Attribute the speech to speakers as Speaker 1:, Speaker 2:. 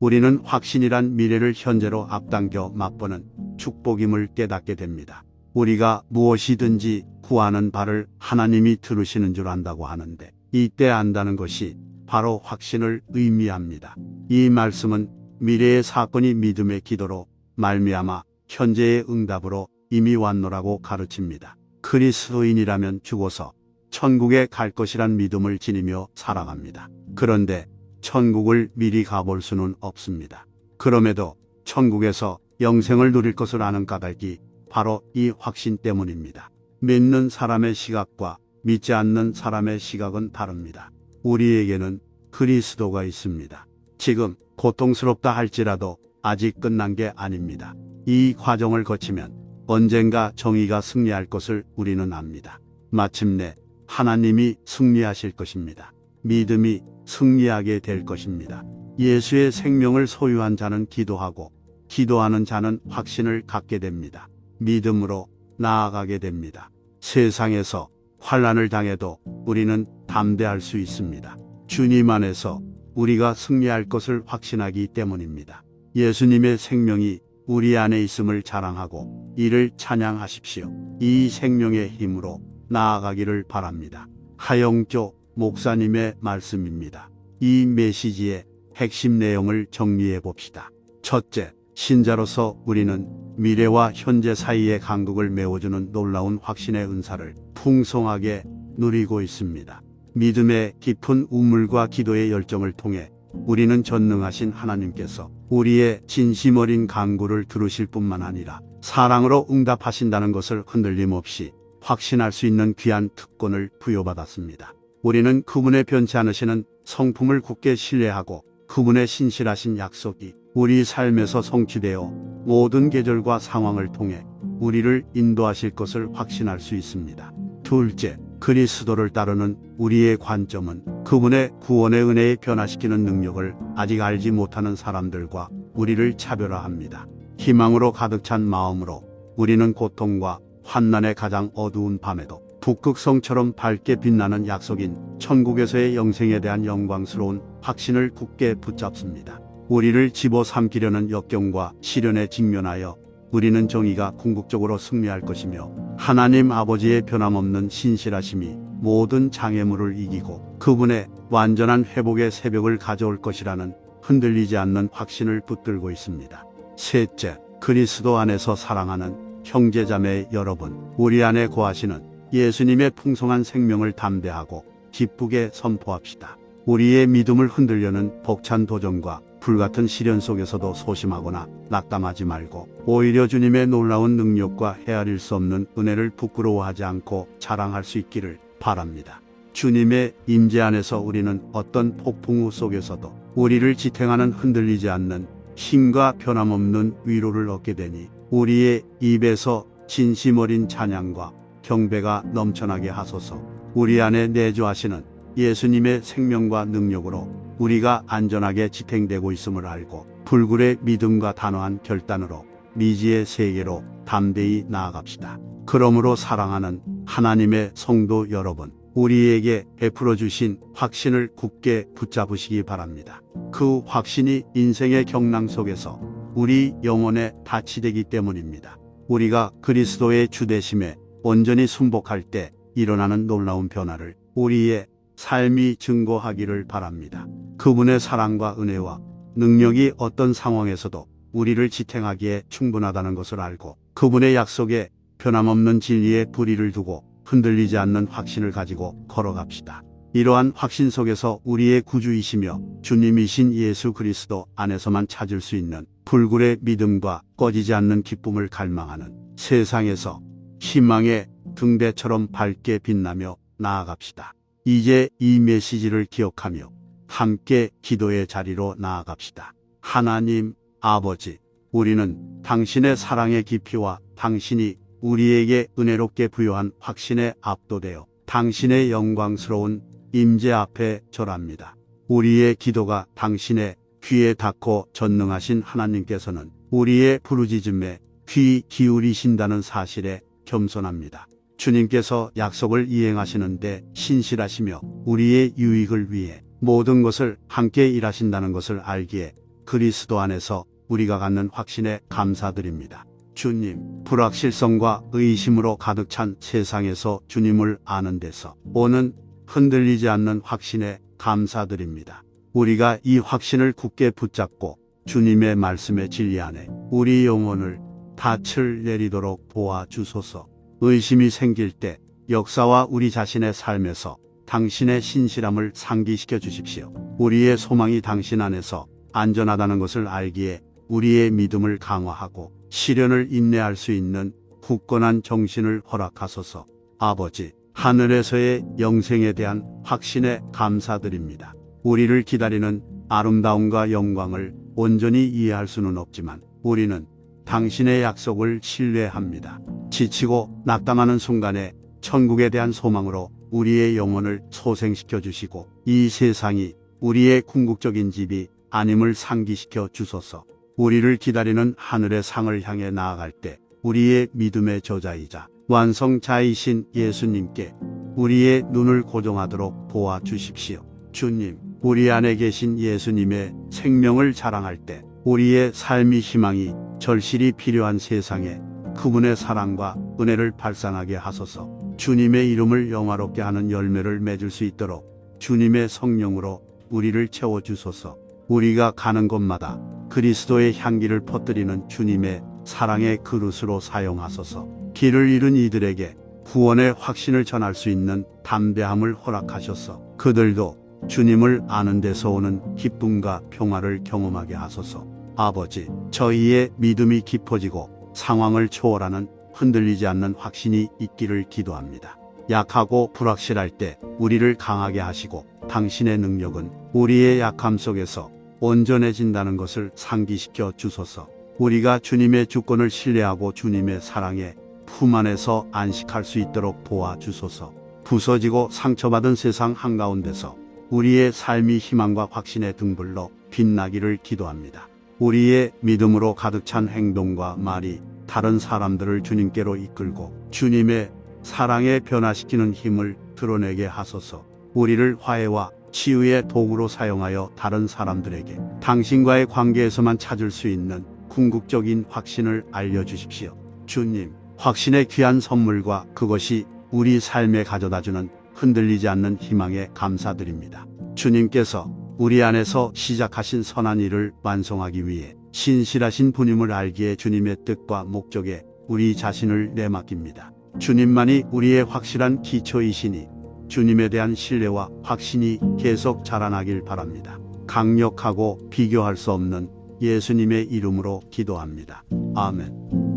Speaker 1: 우리는 확신이란 미래를 현재로 앞당겨 맛보는 축복임을 깨닫게 됩니다. 우리가 무엇이든지 구하는 바를 하나님이 들으시는 줄 안다고 하는데 이때 안다는 것이 바로 확신을 의미합니다. 이 말씀은 미래의 사건이 믿음의 기도로 말미암아 현재의 응답으로 이미 왔노라고 가르칩니다. 그리스도인이라면 죽어서 천국에 갈 것이란 믿음을 지니며 살아갑니다. 그런데 천국을 미리 가볼 수는 없습니다. 그럼에도 천국에서 영생을 누릴 것을 아는 까닭이 바로 이 확신 때문입니다. 믿는 사람의 시각과 믿지 않는 사람의 시각은 다릅니다. 우리에게는 그리스도가 있습니다. 지금 고통스럽다 할지라도 아직 끝난 게 아닙니다. 이 과정을 거치면 언젠가 정의가 승리할 것을 우리는 압니다. 마침내 하나님이 승리하실 것입니다. 믿음이 승리하게 될 것입니다. 예수의 생명을 소유한 자는 기도하고 기도하는 자는 확신을 갖게 됩니다. 믿음으로 나아가게 됩니다. 세상에서 환란을 당해도 우리는 담대할 수 있습니다. 주님 안에서 우리가 승리할 것을 확신하기 때문입니다. 예수님의 생명이 우리 안에 있음을 자랑하고 이를 찬양하십시오. 이 생명의 힘으로 나아가기를 바랍니다. 하영조 목사님의 말씀입니다. 이 메시지의 핵심 내용을 정리해 봅시다. 첫째, 신자로서 우리는 미래와 현재 사이의 간극을 메워주는 놀라운 확신의 은사를 풍성하게 누리고 있습니다. 믿음의 깊은 우물과 기도의 열정을 통해 우리는 전능하신 하나님께서 우리의 진심 어린 간구를 들으실 뿐만 아니라 사랑으로 응답하신다는 것을 흔들림 없이 확신할 수 있는 귀한 특권을 부여받았습니다. 우리는 그분의 변치 않으시는 성품을 굳게 신뢰하고 그분의 신실하신 약속이 우리 삶에서 성취되어 모든 계절과 상황을 통해 우리를 인도하실 것을 확신할 수 있습니다. 둘째, 그리스도를 따르는 우리의 관점은 그분의 구원의 은혜에 변화시키는 능력을 아직 알지 못하는 사람들과 우리를 차별화합니다. 희망으로 가득 찬 마음으로 우리는 고통과 환난의 가장 어두운 밤에도 북극성처럼 밝게 빛나는 약속인 천국에서의 영생에 대한 영광스러운 확신을 굳게 붙잡습니다. 우리를 집어삼키려는 역경과 시련에 직면하여 우리는 정의가 궁극적으로 승리할 것이며 하나님 아버지의 변함없는 신실하심이 모든 장애물을 이기고 그분의 완전한 회복의 새벽을 가져올 것이라는 흔들리지 않는 확신을 붙들고 있습니다. 셋째, 그리스도 안에서 사랑하는 형제자매 여러분, 우리 안에 거하시는 예수님의 풍성한 생명을 담대하고 기쁘게 선포합시다. 우리의 믿음을 흔들려는 벅찬 도전과 불같은 시련 속에서도 소심하거나 낙담하지 말고 오히려 주님의 놀라운 능력과 헤아릴 수 없는 은혜를 부끄러워하지 않고 자랑할 수 있기를 바랍니다. 주님의 임재 안에서 우리는 어떤 폭풍우 속에서도 우리를 지탱하는 흔들리지 않는 힘과 변함없는 위로를 얻게 되니 우리의 입에서 진심 어린 찬양과 경배가 넘쳐나게 하소서 우리 안에 내주하시는 예수님의 생명과 능력으로 우리가 안전하게 지탱되고 있음을 알고 불굴의 믿음과 단호한 결단으로 미지의 세계로 담대히 나아갑시다. 그러므로 사랑하는 하나님의 성도 여러분, 우리에게 베풀어 주신 확신을 굳게 붙잡으시기 바랍니다. 그 확신이 인생의 경랑 속에서 우리 영혼에 닻이 되기 때문입니다. 우리가 그리스도의 주대심에 온전히 순복할 때 일어나는 놀라운 변화를 우리의 삶이 증거하기를 바랍니다. 그분의 사랑과 은혜와 능력이 어떤 상황에서도 우리를 지탱하기에 충분하다는 것을 알고 그분의 약속에 변함없는 진리에 불의를 두고 흔들리지 않는 확신을 가지고 걸어갑시다. 이러한 확신 속에서 우리의 구주이시며 주님이신 예수 그리스도 안에서만 찾을 수 있는 불굴의 믿음과 꺼지지 않는 기쁨을 갈망하는 세상에서 희망의 등대처럼 밝게 빛나며 나아갑시다. 이제 이 메시지를 기억하며 함께 기도의 자리로 나아갑시다. 하나님 아버지, 우리는 당신의 사랑의 깊이와 당신이 우리에게 은혜롭게 부여한 확신에 압도되어 당신의 영광스러운 임재 앞에 절합니다. 우리의 기도가 당신의 귀에 닿고 전능하신 하나님께서는 우리의 부르짖음에 귀 기울이신다는 사실에 겸손합니다. 주님께서 약속을 이행하시는데 신실하시며 우리의 유익을 위해 모든 것을 함께 일하신다는 것을 알기에 그리스도 안에서 우리가 갖는 확신에 감사드립니다. 주님, 불확실성과 의심으로 가득 찬 세상에서 주님을 아는 데서 오는 흔들리지 않는 확신에 감사드립니다. 우리가 이 확신을 굳게 붙잡고 주님의 말씀의 진리 안에 우리 영혼을 닻을 내리도록 도와주소서. 의심이 생길 때 역사와 우리 자신의 삶에서 당신의 신실함을 상기시켜 주십시오. 우리의 소망이 당신 안에서 안전하다는 것을 알기에 우리의 믿음을 강화하고 시련을 인내할 수 있는 굳건한 정신을 허락하소서. 아버지, 하늘에서의 영생에 대한 확신에 감사드립니다. 우리를 기다리는 아름다움과 영광을 온전히 이해할 수는 없지만 우리는 당신의 약속을 신뢰합니다. 지치고 낙담하는 순간에 천국에 대한 소망으로 우리의 영혼을 소생시켜 주시고 이 세상이 우리의 궁극적인 집이 아님을 상기시켜 주소서. 우리를 기다리는 하늘의 상을 향해 나아갈 때 우리의 믿음의 저자이자 완성자이신 예수님께 우리의 눈을 고정하도록 도와주십시오. 주님, 우리 안에 계신 예수님의 생명을 자랑할 때 우리의 삶이 희망이 절실히 필요한 세상에 그분의 사랑과 은혜를 발산하게 하소서. 주님의 이름을 영화롭게 하는 열매를 맺을 수 있도록 주님의 성령으로 우리를 채워 주소서. 우리가 가는 곳마다 그리스도의 향기를 퍼뜨리는 주님의 사랑의 그릇으로 사용하소서. 길을 잃은 이들에게 구원의 확신을 전할 수 있는 담대함을 허락하셔서 그들도 주님을 아는 데서 오는 기쁨과 평화를 경험하게 하소서. 아버지, 저희의 믿음이 깊어지고 상황을 초월하는 흔들리지 않는 확신이 있기를 기도합니다. 약하고 불확실할 때 우리를 강하게 하시고 당신의 능력은 우리의 약함 속에서 온전해진다는 것을 상기시켜 주소서. 우리가 주님의 주권을 신뢰하고 주님의 사랑에 품 안에서 안식할 수 있도록 도와주소서. 부서지고 상처받은 세상 한가운데서 우리의 삶이 희망과 확신의 등불로 빛나기를 기도합니다. 우리의 믿음으로 가득 찬 행동과 말이 다른 사람들을 주님께로 이끌고 주님의 사랑에 변화시키는 힘을 드러내게 하소서. 우리를 화해와 치유의 도구로 사용하여 다른 사람들에게 당신과의 관계에서만 찾을 수 있는 궁극적인 확신을 알려주십시오. 주님, 확신의 귀한 선물과 그것이 우리 삶에 가져다주는 흔들리지 않는 희망에 감사드립니다. 주님께서 우리 안에서 시작하신 선한 일을 완성하기 위해 신실하신 분임을 알기에 주님의 뜻과 목적에 우리 자신을 내맡깁니다. 주님만이 우리의 확실한 기초이시니 주님에 대한 신뢰와 확신이 계속 자라나길 바랍니다. 강력하고 비교할 수 없는 예수님의 이름으로 기도합니다. 아멘.